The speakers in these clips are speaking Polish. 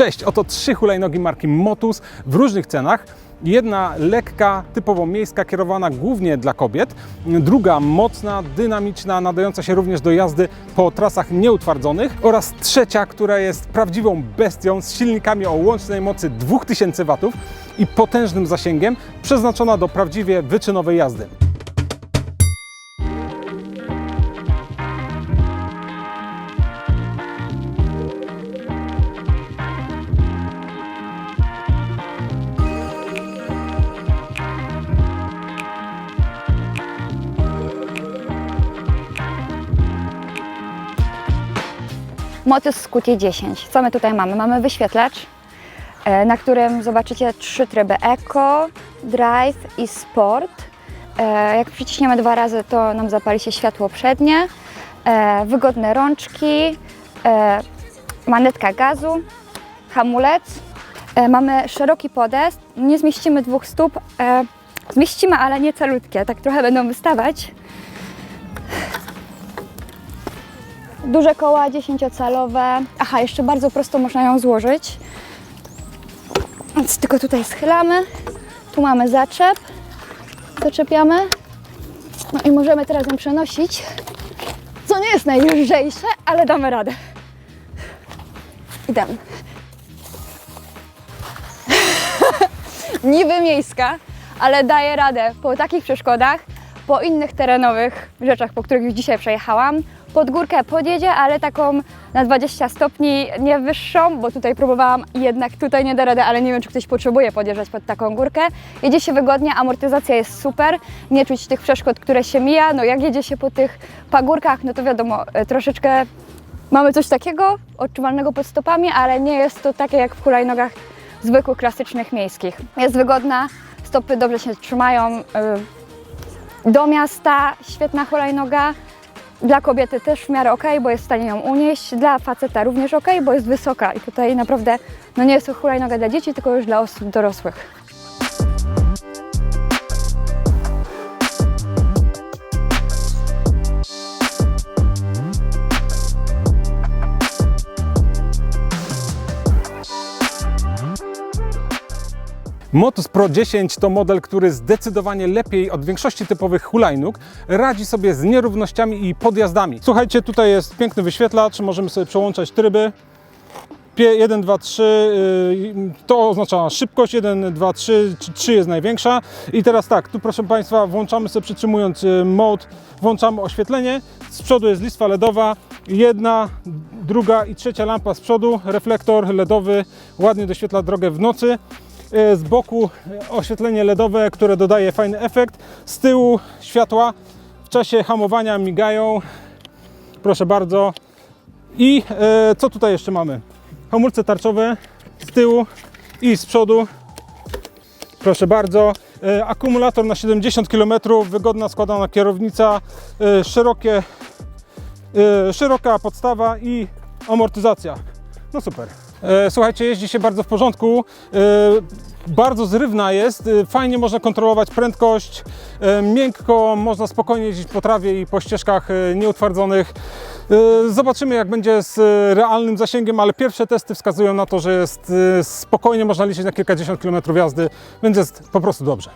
Cześć, oto trzy hulajnogi marki Motus w różnych cenach. Jedna lekka, typowo miejska, kierowana głównie dla kobiet. Druga mocna, dynamiczna, nadająca się również do jazdy po trasach nieutwardzonych. Oraz trzecia, która jest prawdziwą bestią z silnikami o łącznej mocy 2000 W i potężnym zasięgiem, przeznaczona do prawdziwie wyczynowej jazdy. Motus Scuti 10. Co my tutaj mamy? Mamy wyświetlacz, e, na którym zobaczycie trzy tryby Eco, Drive i Sport. E, Jak przyciśniemy dwa razy, to nam zapali się światło przednie. E, Wygodne rączki, manetka gazu, hamulec. Mamy szeroki podest, nie zmieścimy dwóch stóp. Zmieścimy, ale nie calutkie, tak trochę będą wystawać. Duże koła 10-calowe. Aha, jeszcze bardzo prosto można ją złożyć. Więc tylko tutaj schylamy. Tu mamy zaczep. Zaczepiamy. No i możemy teraz ją przenosić. Co nie jest najlżejsze, ale damy radę. Idziemy. Niby miejska, ale daje radę po takich przeszkodach, po innych terenowych rzeczach, po których już dzisiaj przejechałam. Pod górkę podjedzie, ale taką na 20 stopni, nie wyższą, bo tutaj próbowałam jednak tutaj nie da rady, ale nie wiem, czy ktoś potrzebuje podjeżdżać pod taką górkę. Jedzie się wygodnie, amortyzacja jest super, nie czuć tych przeszkód, które się mija. No jak jedzie się po tych pagórkach, no to wiadomo, e, troszeczkę mamy coś takiego odczuwalnego pod stopami, ale nie jest to takie jak w hulajnogach zwykłych, klasycznych, miejskich. Jest wygodna, stopy dobrze się trzymają. Do miasta świetna hulajnoga. Dla kobiety też w miarę ok, bo jest w stanie ją unieść. Dla faceta również ok, bo jest wysoka. I tutaj naprawdę no nie jest to hulajnoga dla dzieci, tylko już dla osób dorosłych. Motus Pro 10 to model, który zdecydowanie lepiej od większości typowych hulajnóg radzi sobie z nierównościami i podjazdami. Słuchajcie, tutaj jest piękny wyświetlacz, możemy sobie przełączać tryby. 1, 2, 3 to oznacza szybkość, 1, 2, 3, 3 jest największa. I teraz tak, tu proszę Państwa, włączamy sobie przytrzymując y, mode, włączamy oświetlenie. Z przodu jest listwa LEDowa, jedna, druga i trzecia lampa z przodu, reflektor LEDowy ładnie doświetla drogę w nocy. E, Z boku oświetlenie LEDowe, które dodaje fajny efekt. Z tyłu światła w czasie hamowania migają. Proszę bardzo. I e, co tutaj jeszcze mamy? Hamulce tarczowe z tyłu i z przodu. Proszę bardzo. E, akumulator na 70 km, wygodna składana kierownica, szerokie, szeroka podstawa i amortyzacja. No super. E, Słuchajcie, jeździ się bardzo w porządku. e, Bardzo zrywna jest, e, fajnie można kontrolować prędkość, miękko można spokojnie jeździć po trawie i po ścieżkach nieutwardzonych. Zobaczymy jak będzie z realnym zasięgiem, ale pierwsze testy wskazują na to, że jest spokojnie można liczyć na kilkadziesiąt kilometrów jazdy, więc jest po prostu dobrze.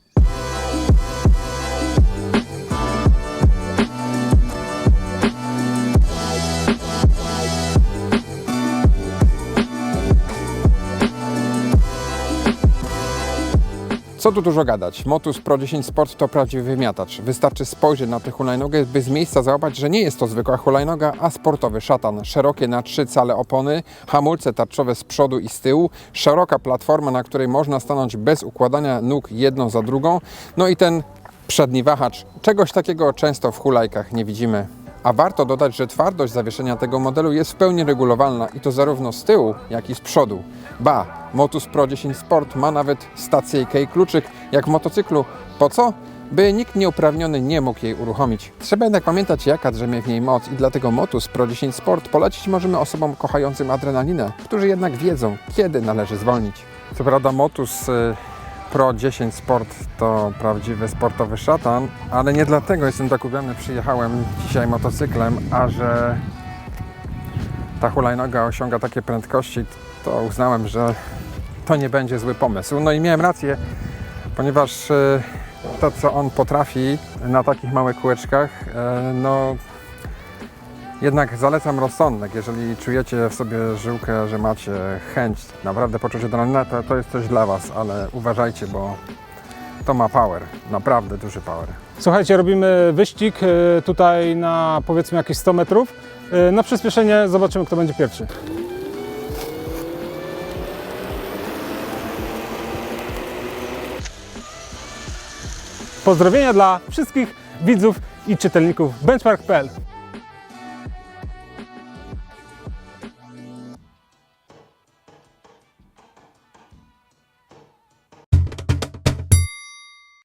Co tu dużo gadać? Motus Pro 10 Sport to prawdziwy wymiatacz. Wystarczy spojrzeć na tę hulajnogę, by z miejsca załapać, że nie jest to zwykła hulajnoga, a sportowy szatan. Szerokie na 3 cale opony, hamulce tarczowe z przodu i z tyłu, szeroka platforma, na której można stanąć bez układania nóg jedną za drugą, no i ten przedni wahacz. Czegoś takiego często w hulajkach nie widzimy. A warto dodać, że twardość zawieszenia tego modelu jest w pełni regulowalna i to zarówno z tyłu, jak i z przodu. Ba, Motus Pro 10 Sport ma nawet stację key kluczyk, jak w motocyklu. Po co? By nikt nieuprawniony nie mógł jej uruchomić. Trzeba jednak pamiętać, jaka drzemie w niej moc i dlatego Motus Pro 10 Sport polecić możemy osobom kochającym adrenalinę, którzy jednak wiedzą, kiedy należy zwolnić. Co prawda Motus y, Pro 10 Sport to prawdziwy sportowy szatan, ale nie dlatego jestem tak ubrany. Przyjechałem dzisiaj motocyklem, a że ta hulajnoga osiąga takie prędkości, to uznałem, że to nie będzie zły pomysł. No i miałem rację, ponieważ e, to, co on potrafi na takich małych kółeczkach, e, no jednak zalecam rozsądek. Jeżeli czujecie w sobie żyłkę, że macie chęć, naprawdę poczucie adrenaliny, to, to jest coś dla Was, ale uważajcie, bo to ma power, naprawdę duży power. Słuchajcie, robimy wyścig e, tutaj na powiedzmy jakieś 100 metrów. E, Na przyspieszenie zobaczymy, kto będzie pierwszy. Pozdrowienia dla wszystkich widzów i czytelników benchmark.pl.